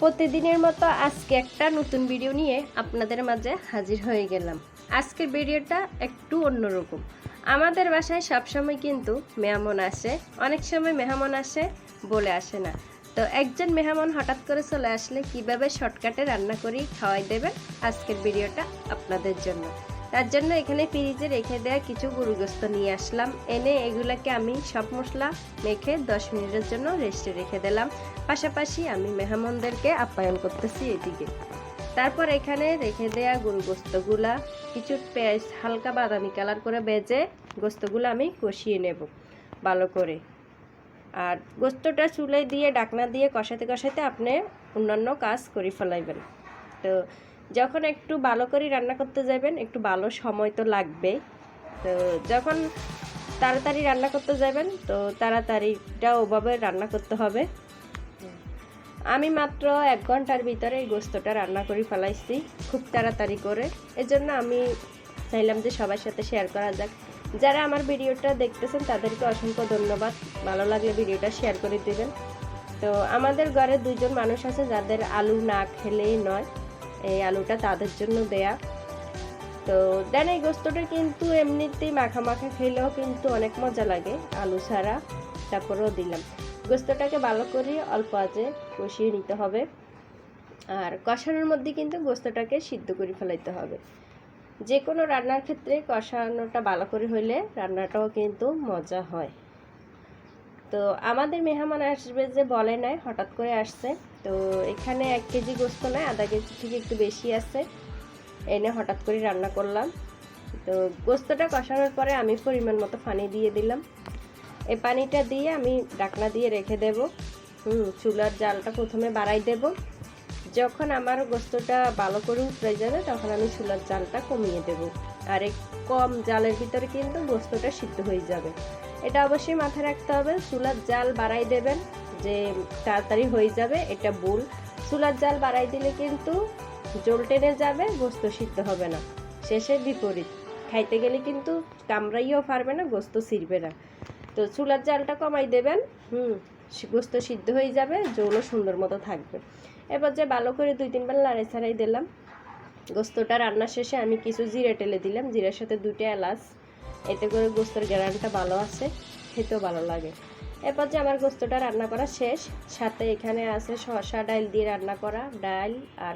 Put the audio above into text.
প্রতিদিনের মতো আজকে একটা নতুন ভিডিও নিয়ে আপনাদের মাঝে হাজির হয়ে গেলাম। আজকের ভিডিওটা একটু অন্যরকম। আমাদের বাসায় সবসময় কিন্তু মেহমান আসে। অনেক সময় মেহমান আসে বলে আসে না। তো একজন মেহমান হঠাৎ করে চলে আসলে কীভাবে শর্টকাটে রান্না করি খাওয়াই দেবেন আজকের ভিডিওটা আপনাদের জন্য। তার জন্য এখানে ফ্রিজে রেখে দেওয়া কিছু গরুগ্রস্ত নিয়ে আসলাম। এনে এগুলাকে আমি সব মশলা মেখে দশ মিনিটের জন্য রেস্টে রেখে দিলাম। পাশাপাশি আমি মেহমানদেরকে আপ্যায়ন করতেছি এদিকে। তারপর এখানে রেখে দেয়া গরু গোস্তগুলা কিছু পেঁয়াজ, হালকা বাদামি কালার করে বেজে গোস্তগুলো আমি কষিয়ে নেব ভালো করে। আর গোস্তটা চুলে দিয়ে ডাকনা দিয়ে কষাতে কষাতে আপনি অন্যান্য কাজ করে ফেলাইবেন। তো যখন একটু ভালো করে রান্না করতে যাবেন, একটু ভালো সময় তো লাগবেই তো যখন তাড়াতাড়ি রান্না করতে যাবেন, তো তাড়াতাড়িটা ওভাবে রান্না করতে হবে। আমি মাত্র এক ঘণ্টার ভিতরে এই গোস্তটা রান্না করে ফেলাইছি, খুব তাড়াতাড়ি করে। এজন্য আমি চাইলাম যে সবার সাথে শেয়ার করা যাক। যারা আমার ভিডিওটা দেখতেছেন, তাদেরকে অসংখ্য ধন্যবাদ। ভালো লাগলে ভিডিওটা শেয়ার করে দেবেন। তো আমাদের ঘরে দুজন মানুষ আছে, যাদের আলু না খেলেই নয়। এই আলুটা তাদের জন্য দেয়া। তো দেন এই গোস্তটা কিন্তু এমনিতেই মাখা মাখা খেলেও কিন্তু অনেক মজা লাগে আলু ছাড়া। তারপরেও দিলাম। গোস্তটাকে ভালো করে অল্প আঁচে কষিয়ে নিতে হবে। আর কষানোর মধ্যে কিন্তু গোস্তটাকে সিদ্ধ করে ফেলাইতে হবে। যে কোনো রান্নার ক্ষেত্রে কষানোটা ভালো করে হইলে রান্নাটাও কিন্তু মজা হয়। তো আমাদের মেহমান আসবে যে বলে নাই, হঠাৎ করে আসছে। তো এখানে এক কেজি গোস্ত নয় আধা কেজি থেকে একটু বেশি আছে। এনে হঠাৎ করে রান্না করলাম। তো গোস্তটা কষানোর পরে আমি পরিমাণ মতো পানি দিয়ে দিলাম। এই পানিটা দিয়ে আমি ডাকনা দিয়ে রেখে দেব। হুম, চুলার জালটা প্রথমে বাড়াই দেব। যখন আমার গোস্তটা ভালো করে উতরে যাবে, তখন আমি চুলার জালটা কমিয়ে দেব। আর এই কম জালের ভিতরে কিন্তু গোস্তটা সিদ্ধ হয়ে যাবে। এটা অবশ্যই মাথায় রাখতে হবে। চুলার জাল বাড়াই দেবেন, যে তাড়াতাড়ি হয়ে যাবে এটা ভুল। চুলার জাল বাড়াই দিলে কিন্তু জল টেনে যাবে, গোস্ত সিদ্ধ হবে না। শেষে বিপরীত। খাইতে গেলে কিন্তু কামড়াইও পারবে না, গোস্ত ছিঁড়বে না। তো চুলার জালটা কমাই দেবেন, হুম গোস্ত সিদ্ধ হয়ে যাবে, জলও সুন্দর মতো থাকবে। এবার যে ভালো করে দুই তিনবার লাড়াই ছাড়াই দিলাম। গোস্তটা রান্না শেষে আমি কিছু জিরে টেলে দিলাম। জিরার সাথে দুটো এলাচ, এতে করে গোস্তর গ্যারানটা ভালো আছে, খেতেও ভালো লাগে। এরপর যে আমার গোস্তটা রান্না করা শেষ, সাথে এখানে আছে শসা ডাল দিয়ে রান্না করা ডাল আর